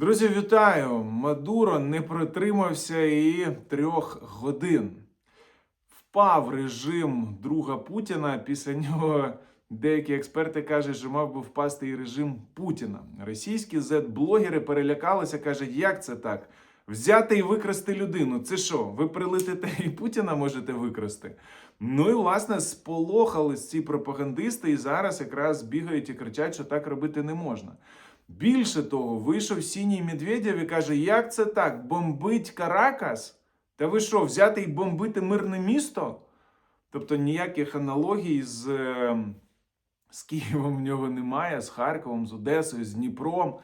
Друзі, вітаю! Мадуро не протримався і трьох годин. Впав режим друга Путіна. Після нього деякі експерти кажуть, що мав би впасти і режим Путіна. Російські зет-блогери перелякалися, кажуть, як це так? Взяти і викрасти людину. Це що? Ви прилетите і Путіна можете викрасти? Ну і власне сполохались ці пропагандисти, і зараз якраз бігають і кричать, що так робити не можна. Більше того, вийшов сіній Медведєв і каже, як це так? Бомбить Каракас? Та ви що, взяти і бомбити мирне місто? Тобто ніяких аналогій з, е, з Києвом в нього немає, з Харковом, з Одесою, з Дніпром.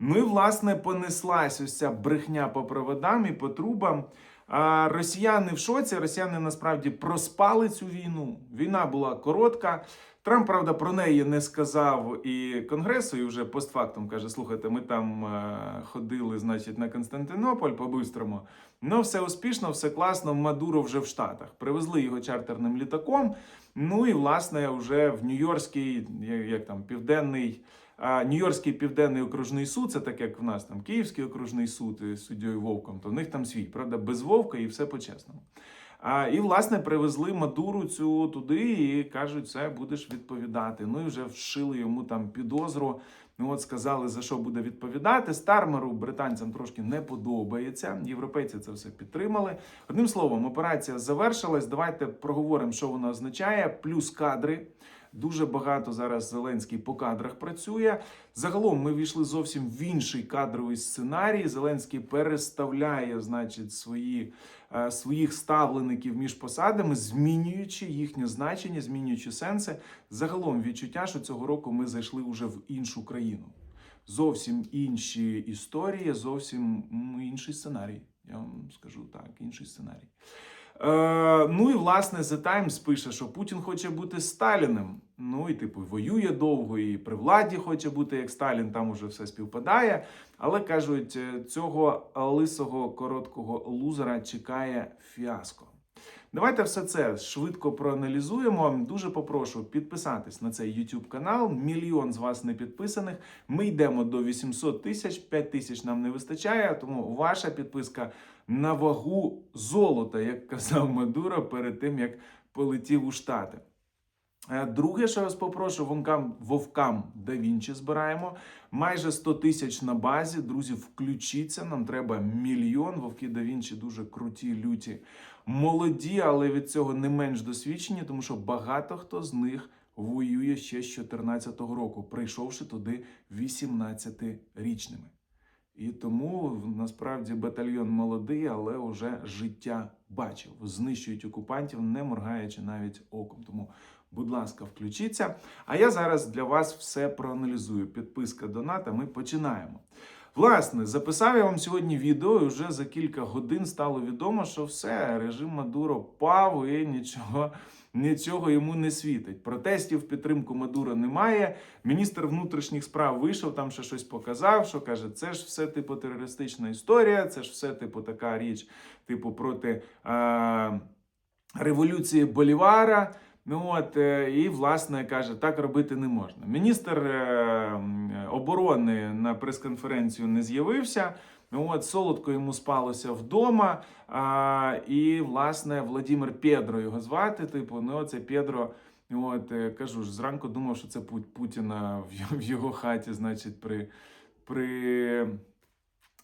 Ну і власне понеслась ось ця брехня по проводам і по трубам. А росіяни в шоці, росіяни насправді проспали цю війну. Війна була коротка. Трамп, правда, про неї не сказав і Конгресу, і вже постфактум каже: слухайте, ми там е, ходили, значить, на Константинополь по-бистрому. Ну, все успішно, все класно. Мадуро вже в Штатах. Привезли його чартерним літаком. Ну і власне вже в Нью-Йоркський, як, там, південний. А Нью-Йоркський південний окружний суд, це так як в нас там Київський окружний суд із суддєю Вовком, то в них там свій, правда, без Вовка і все по-чесному. І, власне, привезли Мадуру цю туди і кажуть, це будеш відповідати. Ну і вже вшили йому там підозру. Ну от сказали, за що буде відповідати. Стармеру британцям трошки не подобається. Європейці це все підтримали. Одним словом, операція завершилась. Давайте проговоримо, що вона означає. Плюс кадри. Дуже багато зараз Зеленський по кадрах працює. Загалом ми війшли зовсім в інший кадровий сценарій. Зеленський переставляє, значить, свої, е, своїх ставлеників між посадами, змінюючи їхнє значення, змінюючи сенси. Загалом відчуття, що цього року ми зайшли вже в іншу країну. Зовсім інші історії, зовсім інший сценарій. Я вам скажу так, інший сценарій. Е, ну і власне The Times пише, що Путін хоче бути Сталіним. Ну і типу воює довго, і при владі хоче бути як Сталін, там уже все співпадає. Але кажуть, е, цього лисого короткого лузера чекає фіаско. Давайте все це швидко проаналізуємо. Дуже попрошу підписатись на цей YouTube канал. Мільйон з вас не підписаних. Ми йдемо до 800 тисяч, 5 тисяч нам не вистачає. Тому ваша підписка на вагу золота, як казав Мадуро перед тим, як полетів у Штати. Е, Друге, що вас попрошу, вовкам, вовкам да Вінчі збираємо. Майже 100 тисяч на базі. Друзі, включіться. Нам треба мільйон. Вовки да Вінчі дуже круті, люті, молоді, але від цього не менш досвідчені, тому що багато хто з них воює ще з 2014 року, прийшовши туди 18-річними. І тому насправді батальйон молодий, але вже життя бачив. Знищують окупантів, не моргаючи навіть оком. Тому, будь ласка, включіться. А я зараз для вас все проаналізую. Підписка доната. Ми починаємо. Власне, записав я вам сьогодні відео, і вже за кілька годин стало відомо, що все, режим Мадуро пав і нічого. Нічого йому не світить. Протестів підтримку Мадура немає. Міністр внутрішніх справ вийшов, там ще щось показав, що каже, це ж все типу терористична історія, це ж все типу така річ, типу проти е- революції Болівара. Ну от е, і власне каже, так робити не можна. Міністр е, оборони на прес-конференцію не з'явився. Ну от солодко йому спалося вдома. А, і власне Владимир Педро його звати. Типу, ну це Педро. От е, кажу ж, зранку думав, що це Пу- Путіна в його хаті, значить, при, при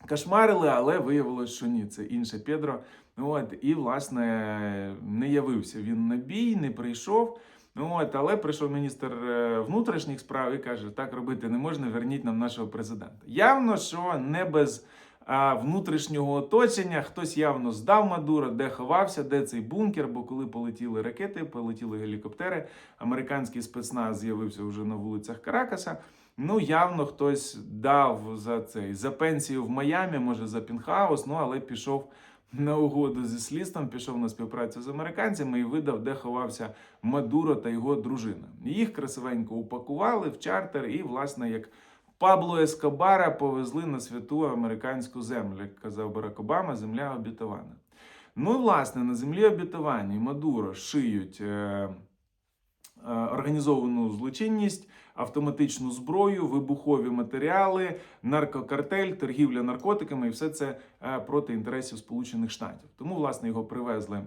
кошмарили, але виявилось, що ні, це інше Педро. От, і, власне, не явився він на бій, не прийшов. От, але прийшов міністр е, внутрішніх справ і каже: так робити не можна, верніть нам нашого президента. Явно, що не без а, внутрішнього оточення хтось явно здав Мадуро, де ховався, де цей бункер. Бо коли полетіли ракети, полетіли гелікоптери, американський спецназ з'явився вже на вулицях Каракаса. Ну, явно хтось дав за цей за пенсію в Майамі, може за Пінхаус, ну але пішов на угоду зі слідством, пішов на співпрацю з американцями і видав, де ховався Мадуро та його дружина. Їх красивенько упакували в чартер, і, власне, як Пабло Ескобара повезли на святу американську землю, як казав Барак Обама, земля обітована. Ну, власне, на землі обітованій Мадуро шиють. Е, Організовану злочинність, автоматичну зброю, вибухові матеріали, наркокартель, торгівля наркотиками, і все це е, проти інтересів Сполучених Штатів. Тому власне його привезли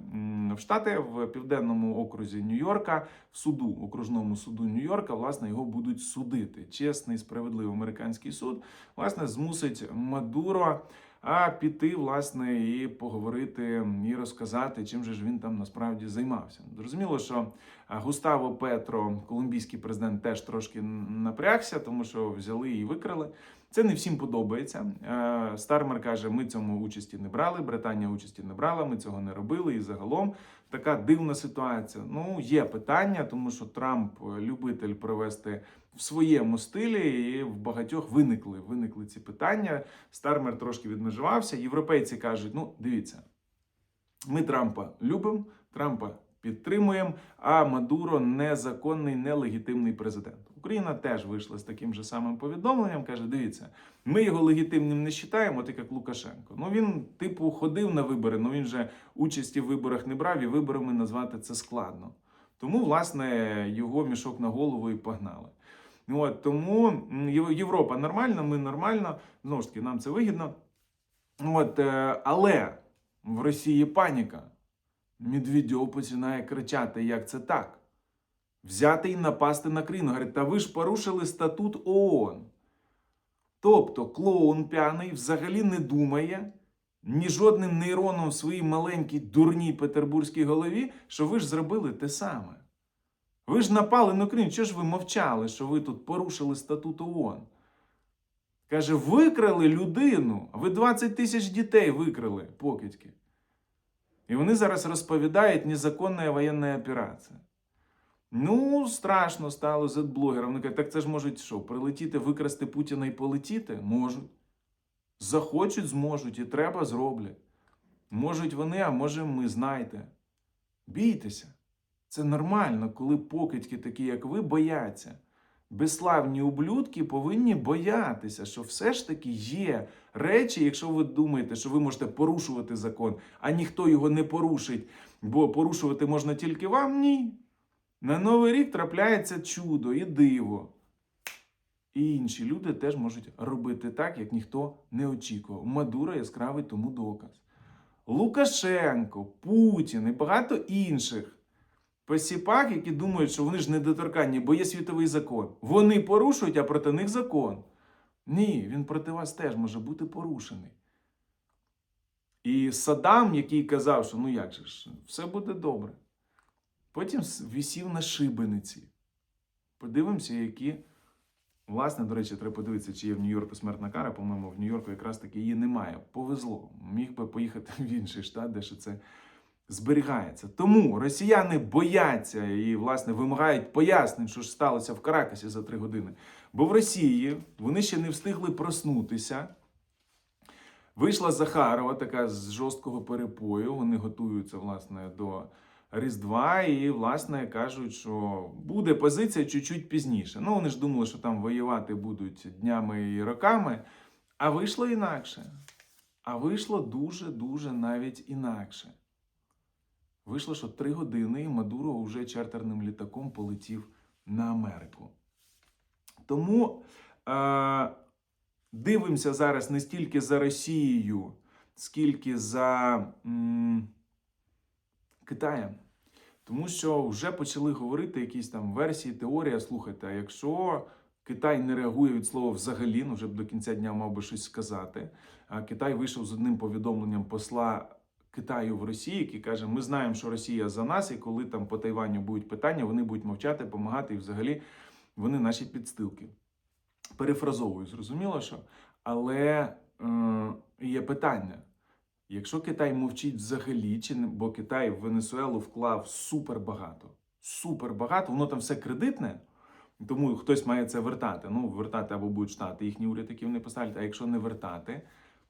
в Штати в південному окрузі Нью-Йорка, в суду, окружному суду Нью-Йорка. Власне його будуть судити. Чесний, справедливий американський суд власне змусить Мадуро а піти, власне, і поговорити і розказати, чим же ж він там насправді займався. Зрозуміло, що Густаво Петро, колумбійський президент, теж трошки напрягся, тому що взяли і викрали. Це не всім подобається. Е, Стармер каже: ми цьому участі не брали, Британія участі не брала, ми цього не робили. І загалом така дивна ситуація. Ну, є питання, тому що Трамп любитель провести в своєму стилі, і в багатьох виникли, виникли ці питання. Стармер трошки відмежувався. Європейці кажуть: ну, дивіться, ми Трампа любимо, Трампа підтримуємо, а Мадуро незаконний, нелегітимний президент. Україна теж вийшла з таким же самим повідомленням. каже: дивіться, ми його легітимним не вважаємо, так як Лукашенко. Ну він, типу, ходив на вибори, але він же участі в виборах не брав, і виборами назвати це складно. Тому, власне, його мішок на голову і погнали. От, тому Європа нормальна, ми нормально, знову ж таки, нам це вигідно. От, е, але в Росії паніка. Медведєв починає кричати, як це так? Взяти і напасти на країну. Говорить, та ви ж порушили статут ООН. Тобто клоун п'яний взагалі не думає ні жодним нейроном в своїй маленькій дурній петербурзькій голові, що ви ж зробили те саме. Ви ж напали на Україну. Чого ж ви мовчали, що ви тут порушили статут ООН? Каже, викрали людину, а ви 20 тисяч дітей викрали покидьки. І вони зараз розповідають незаконна воєнна операція. Ну, страшно стало зетблогерам. Вони кажуть, так це ж можуть що, прилетіти, викрасти Путіна і полетіти? Можуть. Захочуть, зможуть, і треба зроблять. Можуть вони, а може ми, знайте. Бійтеся. Це нормально, коли покидьки такі, як ви, бояться. Безславні ублюдки повинні боятися, що все ж таки є речі, якщо ви думаєте, що ви можете порушувати закон, а ніхто його не порушить, бо порушувати можна тільки вам, ні. На Новий рік трапляється чудо і диво. І інші люди теж можуть робити так, як ніхто не очікував. Мадуро яскравий тому доказ. Лукашенко, Путін і багато інших посіпак, які думають, що вони ж недоторканні, бо є світовий закон. Вони порушують, а проти них закон. Ні, він проти вас теж може бути порушений. І Саддам, який казав, що ну як же ж, все буде добре. Потім висів на шибениці. Подивимося, які. Власне, до речі, треба подивитися, чи є в Нью-Йорку смертна кара. По-моєму, в Нью-Йорку якраз таки її немає. Повезло. Міг би поїхати в інший штат, де ще це зберігається. Тому росіяни бояться і, власне, вимагають пояснень, що ж сталося в Каракасі за три години. Бо в Росії вони ще не встигли проснутися. Вийшла Захарова, така з жорсткого перепою. Вони готуються, власне, до Різдва, і, власне, кажуть, що буде позиція чуть-чуть пізніше. Ну, вони ж думали, що там воювати будуть днями і роками, а вийшло інакше. А вийшло дуже-дуже навіть інакше. Вийшло, що три години Мадуро вже чартерним літаком полетів на Америку. Тому е, дивимося зараз не стільки за Росією, скільки за м, Китаєм. Тому що вже почали говорити якісь там версії, теорія. Слухайте, а якщо Китай не реагує від слова взагалі, ну вже б до кінця дня мав би щось сказати. А Китай вийшов з одним повідомленням посла Китаю в Росії, який каже: Ми знаємо, що Росія за нас, і коли там по Тайваню будуть питання, вони будуть мовчати, допомагати, і взагалі вони наші підстилки. Перефразовую, зрозуміло, що. Але е, є питання. Якщо Китай мовчить взагалі, чи бо Китай в Венесуелу вклав супер багато, супер багато, воно там все кредитне, тому хтось має це вертати. Ну, вертати або будуть штати, їхні уряд, які вони поставлять. А якщо не вертати,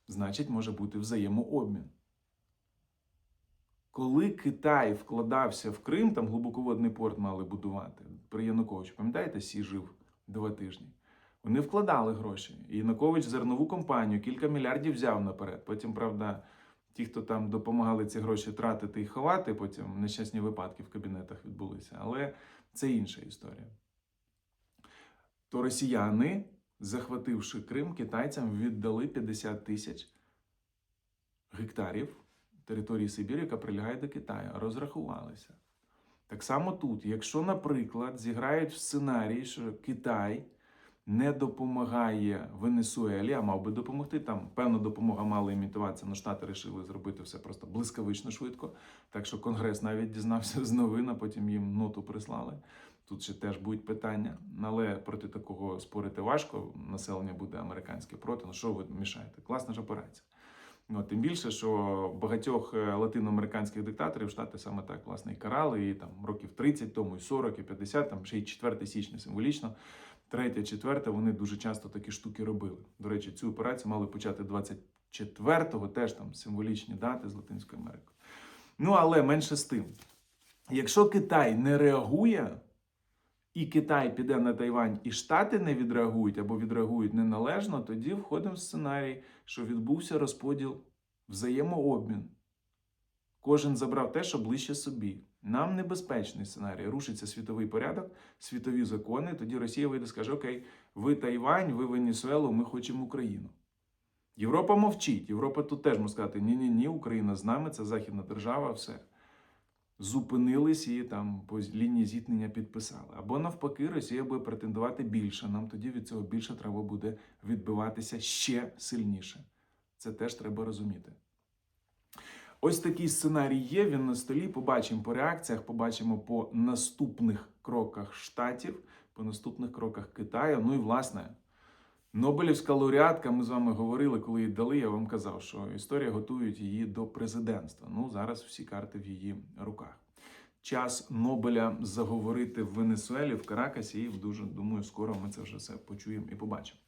значить може бути взаємообмін. Коли Китай вкладався в Крим, там глибоководний порт мали будувати при Януковичу. Пам'ятаєте, Сі жив два тижні. Вони вкладали гроші. І Янукович зернову компанію кілька мільярдів взяв наперед. Потім, правда, ті, хто там допомагали ці гроші тратити і ховати, потім нещасні випадки в кабінетах відбулися. Але це інша історія. то росіяни, захвативши Крим, китайцям віддали 50 тисяч гектарів території Сибіру, яка прилягає до Китаю, розрахувалися. Так само тут, якщо, наприклад, зіграють в сценарії, що Китай не допомагає Венесуелі, а мав би допомогти. Там певна допомога мала імітуватися, але Штати вирішили зробити все просто блискавично швидко. Так що Конгрес навіть дізнався з новин, а потім їм ноту прислали. Тут ще теж будуть питання, але проти такого спорити важко. Населення буде американське проти. Ну що ви мішаєте? Класна ж операція. Ну, тим більше, що багатьох е, латиноамериканських диктаторів штати саме так власне і карали, і там років 30 тому, і 40, і 50, там ще й 4 січня символічно. Третє, четверте, вони дуже часто такі штуки робили. До речі, цю операцію мали почати 24-го, теж там символічні дати з Латинської Америки. Ну, але менше з тим. Якщо Китай не реагує, і Китай піде на Тайвань, і Штати не відреагують або відреагують неналежно, тоді входимо в сценарій, що відбувся розподіл взаємообмін. Кожен забрав те, що ближче собі. Нам небезпечний сценарій. Рушиться світовий порядок, світові закони. Тоді Росія вийде і скаже: Окей, ви Тайвань, ви Венесуелу, ми хочемо Україну. Європа мовчить. Європа тут теж може сказати: ні-ні, ні, Україна з нами, це західна держава, все. Зупинились і там по лінії зіткнення підписали. Або навпаки, Росія буде претендувати більше. Нам тоді від цього більше треба буде відбиватися ще сильніше. Це теж треба розуміти. Ось такий сценарій є. Він на столі. Побачимо по реакціях, побачимо по наступних кроках штатів, по наступних кроках Китаю. Ну і власне, Нобелівська лауреатка. Ми з вами говорили, коли її дали. Я вам казав, що історія готують її до президентства. Ну зараз всі карти в її руках. Час Нобеля заговорити в Венесуелі, в Каракасі, і дуже думаю, скоро ми це вже все почуємо і побачимо.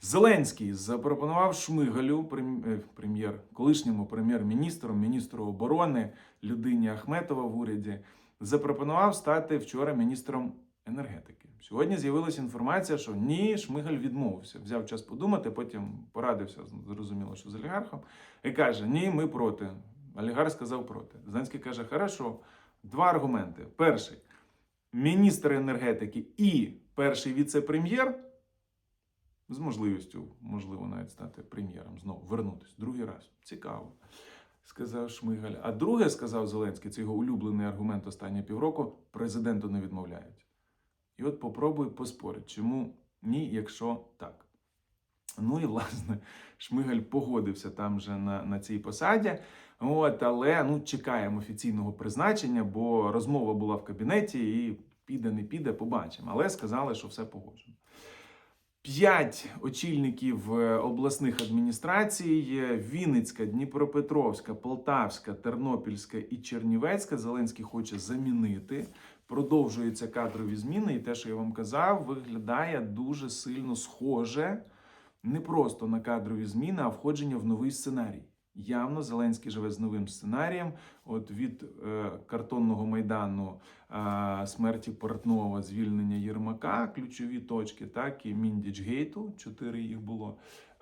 Зеленський запропонував Шмигалю, е, прем'єр, колишньому прем'єр-міністру, міністру оборони людині Ахметова в уряді, запропонував стати вчора міністром енергетики. Сьогодні з'явилася інформація, що ні, Шмигаль відмовився. Взяв час подумати, потім порадився, зрозуміло, що з олігархом, і каже: Ні, ми проти. Олігарх сказав проти. Зеленський каже: Хорошо, два аргументи. Перший міністр енергетики і перший віце-прем'єр з можливістю, можливо, навіть стати прем'єром, знову вернутися другий раз. Цікаво. Сказав Шмигаль. А друге, сказав Зеленський, це його улюблений аргумент останні півроку: президенту не відмовляють. І от попробуй поспорити, чому ні, якщо так. Ну і власне Шмигаль погодився там же на, на цій посаді. От, але ну, чекаємо офіційного призначення, бо розмова була в кабінеті, і піде, не піде, побачимо. Але сказали, що все погоджено. П'ять очільників е, обласних адміністрацій: Вінницька, Дніпропетровська, Полтавська, Тернопільська і Чернівецька. Зеленський хоче замінити. Продовжуються кадрові зміни, і те, що я вам казав, виглядає дуже сильно схоже не просто на кадрові зміни, а входження в новий сценарій. Явно Зеленський живе з новим сценарієм. От від е, картонного майдану е, смерті Портнова, звільнення Єрмака, ключові точки, так і Міндічгейту, чотири їх було.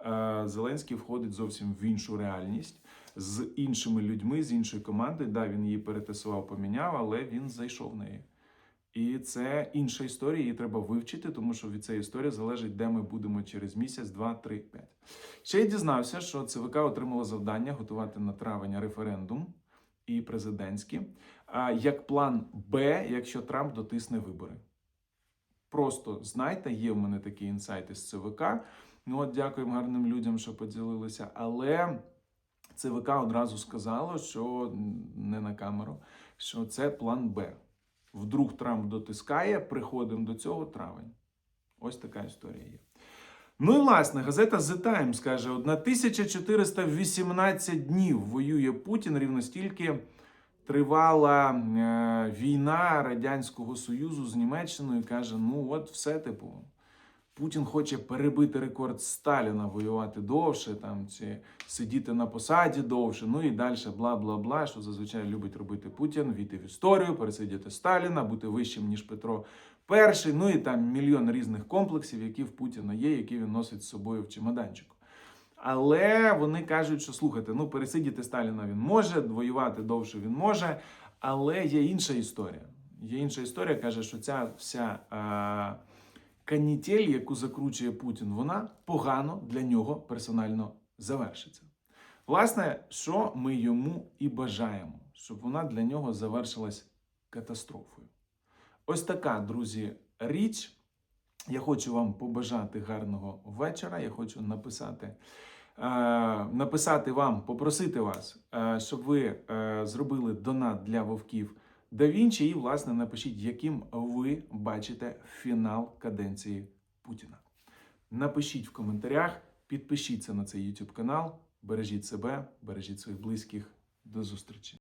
Е, Зеленський входить зовсім в іншу реальність з іншими людьми, з іншою командою. Да, він її перетасував, поміняв, але він зайшов в неї. І це інша історія, її треба вивчити, тому що від цієї історії залежить, де ми будемо через місяць, два, три, п'ять. Ще я дізнався, що ЦВК отримало завдання готувати на травень референдум і президентські, як план Б, якщо Трамп дотисне вибори. Просто знайте, є в мене такі інсайти з ЦВК. Ну от дякуємо гарним людям, що поділилися. Але ЦВК одразу сказало, що не на камеру, що це план Б. Вдруг Трамп дотискає, приходимо до цього травень. Ось така історія є. Ну і власне, газета The Times каже: 1418 днів воює Путін, рівно стільки тривала е, війна Радянського Союзу з Німеччиною. Каже: ну от все типу. Путін хоче перебити рекорд Сталіна, воювати довше, там чи сидіти на посаді довше, ну і далі бла бла бла, що зазвичай любить робити Путін, війти в історію, пересидіти Сталіна, бути вищим ніж Петро І, ну і там мільйон різних комплексів, які в Путіна є, які він носить з собою в чемоданчику. Але вони кажуть, що слухайте, ну пересидіти Сталіна він може, воювати довше він може, але є інша історія. Є інша історія, каже, що ця вся. Канітель, яку закручує Путін, вона погано для нього персонально завершиться. Власне, що ми йому і бажаємо, щоб вона для нього завершилась катастрофою. Ось така, друзі, річ. Я хочу вам побажати гарного вечора. Я хочу написати, е, написати вам, попросити вас, е, щоб ви е, зробили донат для вовків да Вінчі, і, власне, напишіть, яким ви бачите фінал каденції Путіна. Напишіть в коментарях, підпишіться на цей YouTube канал, бережіть себе, бережіть своїх близьких. До зустрічі!